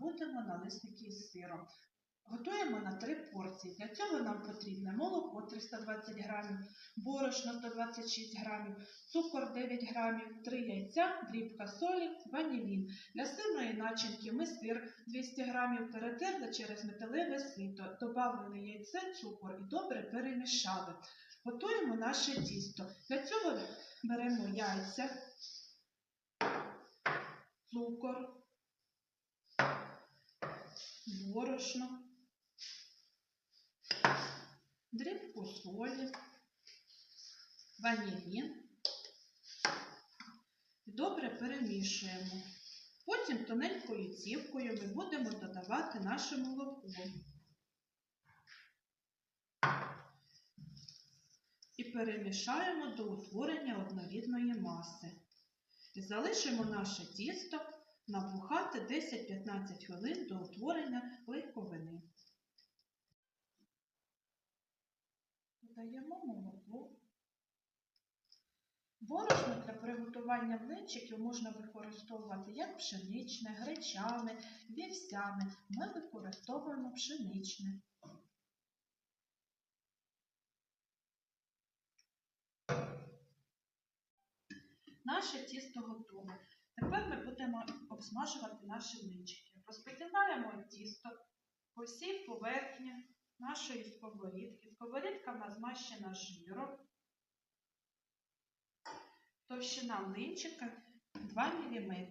будемо налисники з сиром. Готуємо на три порції. Для цього нам потрібне молоко 320 грамів, борошно 126 грамів, цукор 9 грамів, 3 яйця, дрібка солі, ванілін. Для сирної начинки ми сир 200 грамів перетерли через металеве сито, додали яйце, цукор і добре перемішали. Готуємо наше тісто. Для цього беремо яйця, цукор, борошно, дрібку солі, ванілін. Добре перемішуємо. Потім тоненькою цівкою ми будемо додавати наше молоко. І перемішаємо до утворення однорідної маси. І залишимо наше тісто набухати 10-15 хвилин до утворення Додаємо молоко. Борошно для приготування млинчиків можна використовувати як пшеничне, гречане, вівсяне. Ми використовуємо пшеничне. Наше тісто готове. Тепер ми будемо обсмажувати наші млинчики. Розподіляємо тісто по всій поверхні нашої сковорідки. Сковорідка в нас змащена жиром. Товщина млинчика 2 мм.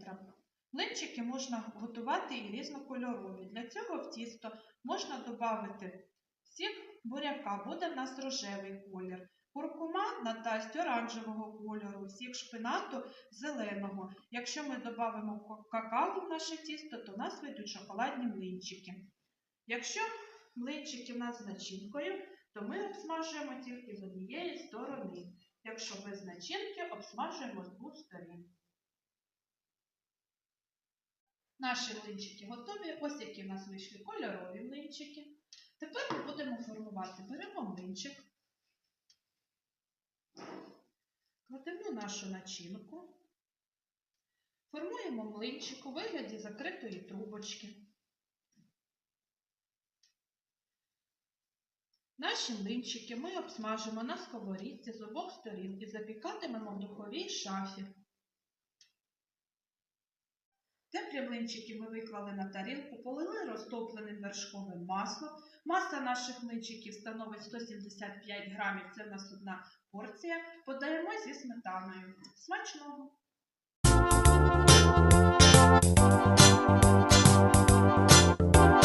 Млинчики можна готувати і різнокольорові. Для цього в тісто можна додати сік буряка, буде в нас рожевий колір. Куркума надасть оранжевого кольору, сік шпинату зеленого. Якщо ми додамо какао в наше тісто, то в нас вийдуть шоколадні млинчики. Якщо млинчики в нас з начинкою, то ми обсмажуємо тільки з однієї сторони. Якщо без начинки, обсмажуємо з двох сторін. Наші млинчики готові. Ось які в нас вийшли кольорові млинчики. Тепер ми будемо формувати. Беремо млинчик, кладемо нашу начинку, формуємо млинчик у вигляді закритої трубочки. Наші млинчики ми обсмажимо на сковорідці з обох сторін і запікатимемо в духовій шафі. Теплі млинчики ми виклали на тарілку, полили розтопленим вершковим маслом. Маса наших млинчиків становить 175 грамів, це в нас одна порція. Подаємо зі сметаною. Смачного!